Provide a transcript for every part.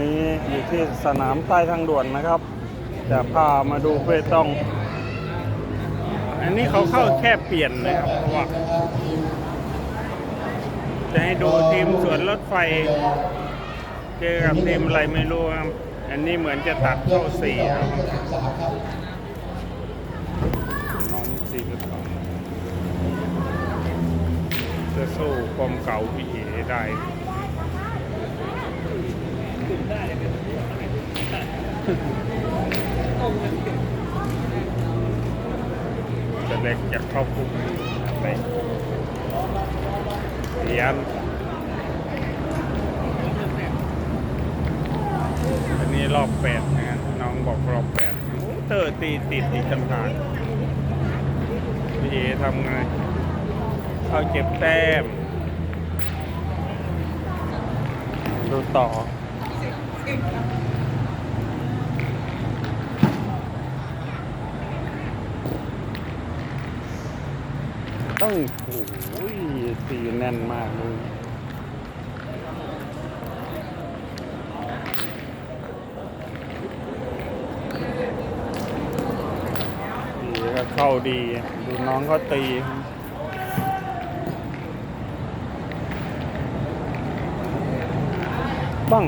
นี้อยู่ที่สนามใต้ทางด่วนนะครับ จะพามาดูเปตอง อันนี้เขาเข้าแค่เปลี่ยนนะครับเพราะว่าจะให้ดูทีมสวนรถไฟ เจอกับทีมอะไรไม่รู้ครับ อันนี้เหมือนจะตัดเข้าสี่ครับน้องสี่หรือเปล่าจะสู้ความเก่าพี่เอได้ จะเล็กจะเข้าคุกไปเรียนอันนี้รอบแปดนะน้องบอกรอบแปดเตอร์ตีติดอีกต่างหากพี่เอทำไงเอาเก็บแต้ม ดูต่อ ต้องโอ้ยตีแน่นมากเลยตีก็เข้าดี ดูน้องเขาตีบ้าง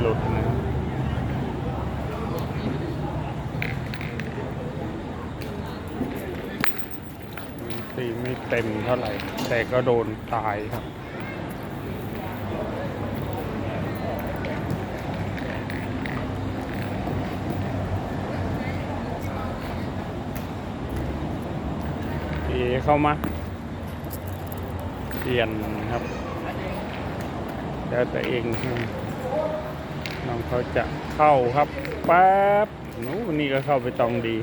หลุดนะตีไม่เต็มเท่าไหร่ แต่ก็โดนตายครับเอเข้ามา เปลี่ยนครับ แล้วแต่เอง น้องเขาจะเข้าครับแป๊บนู้นี่ก็เข้าไปตองดี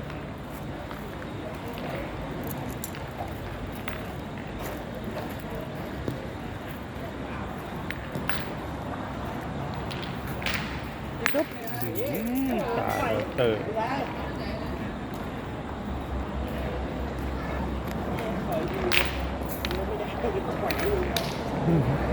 ปึ๊บอืมตาเตอร์น้อ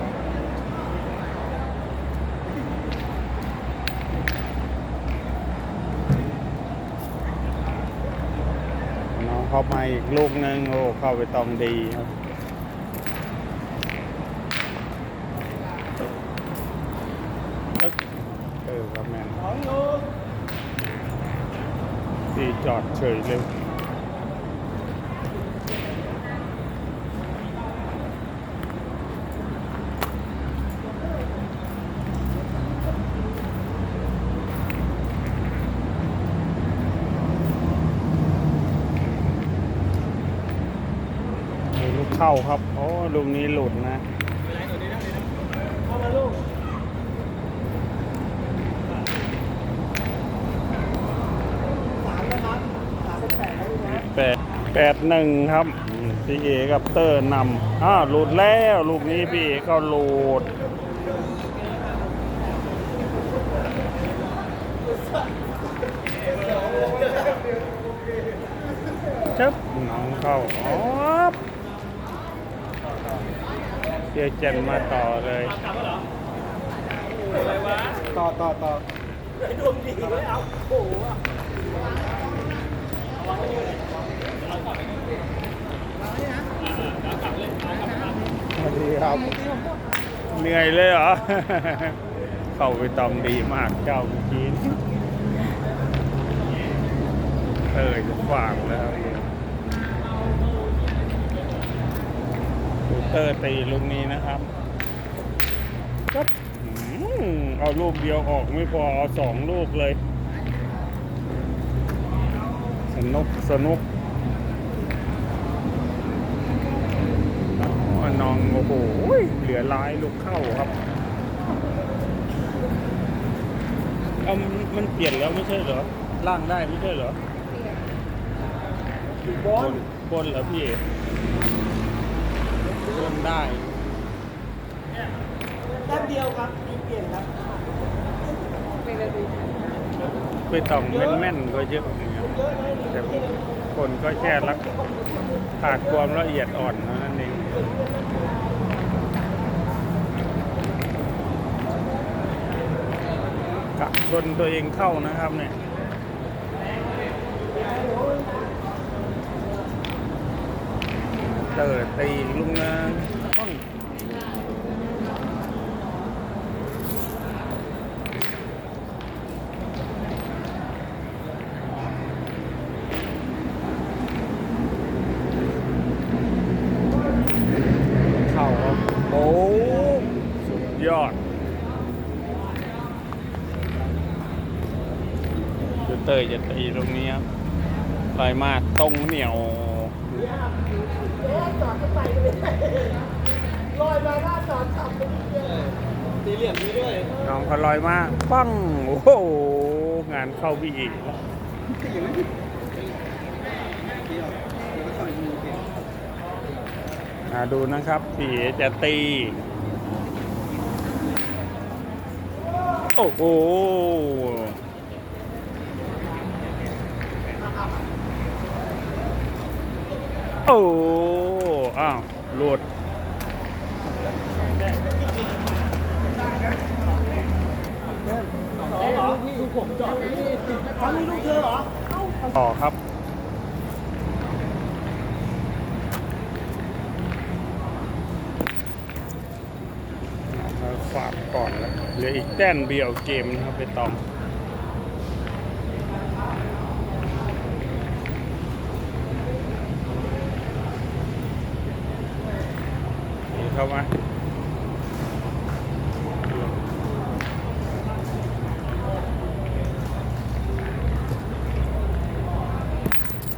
เข้ามาอีกลูกนึงโอ้เข้าไปตองดีครับตึ๊กเออครับแมนที่จอดเฉยเลย เข้าครับ โอ้ลูกนี้หลุดนะแปดแปดหนึ่งครับ พี่เอกับเตอร์นำอ้าหลุดแล้ว ลูกนี้พี่เอก็หลุดชับน้องเข้าอ๋อเดี๋ ยวเจนมาต่อเลย ต่อต่อต่อสวัสดีครับ เหนื่อยเลยเหรอ เข้าไปตองดีมากเจ้าเมื่อกี้นี่เออจะฝากแล้ว เตอร์ตีลูกนี้นะครับก็เอาลูกเดียวออกไม่พอเอาสองลูกเลย สนุกสนุกอ๋อน้องโอ้โหเหลือลายลูกเข้าครับเอามันมันเปลี่ยนแล้วไม่ใช่เหรอล่างได้ไม่ใช่เหรอบบอลนบนเหรอพี่เอก ร่ได้แป๊บเดียวครับมีเปลี่ยนครับไม่ได้ดีไปต่อมแม่นๆก็เยอะอย่างเงี้ยแต่คนก็แค่รักขาดความละเอียดอ่อนนั่นเองกะชนตัวเองเข้านะครับเนี่ย ตอร์ตีลุงนะต้องเข่าครับโอ้สุดยอดเดี๋ยวเตยจะตีตรงนี้ครับลอยมาตรงเหนียว ลอยมาหน้าจอดขับไปนิดเดียวสีเหลี่ยมนี้ด้วยน้องเขาลอยมากปั้งโอ้โหงานเข้าพี่อีกอ่าดูนะครับพี่เอจะตี โอ้โห โอ้อ้าวหลุดต่อครับฝากก่อนแล้วเหลืออีกแต้นเดียวเกมนะครับไปตอง เข้ามา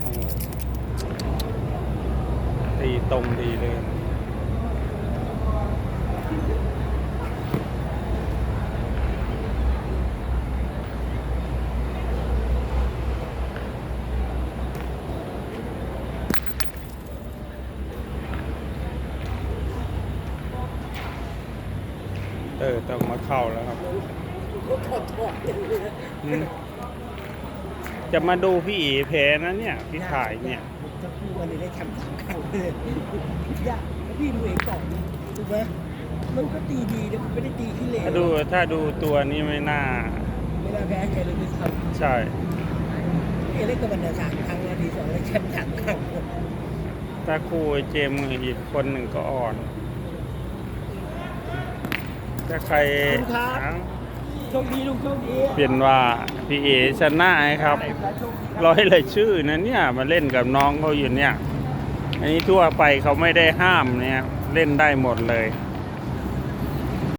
โอ้โหตีตรงดีเลย เออต้องมาเข้าแล้วครับเขาถอดถอดเองเลยนะอืมจะมาดูพี่อีแพ้นะเนี่ย พี่ถ่ายเนี่ยจะพูดวันนี้ได้แชมป์สามครั้งเลยยากแล้วพี่ดูเองก่อนถูกไหมมันก็ตีดีนะมันไม่ได้ตีขี้เหร่ถ้าดูถ้าดูตัวนี้ไม่น่า ไม่น่าแพ้ใครเลยด้วยซ้ใช่ำเอเล็กกับมันเนี่ยสามครั้งแล้วทีสองได้แชมป์สามครั้งถ้าคู่ไอ้เจมส์อีกคนหนึ่งก็อ่อน ถ้าใครโชคดีลูกโชคดีเปลี่ยนว่าพี่เอชนะไอ้ครับร้อยเลยชื่อนะเนี่ยมาเล่นกับน้องเขาอยู่เนี่ย อันนี้ทั่วไปเขาไม่ได้ห้ามเนี่ยเล่นได้หมดเลยเ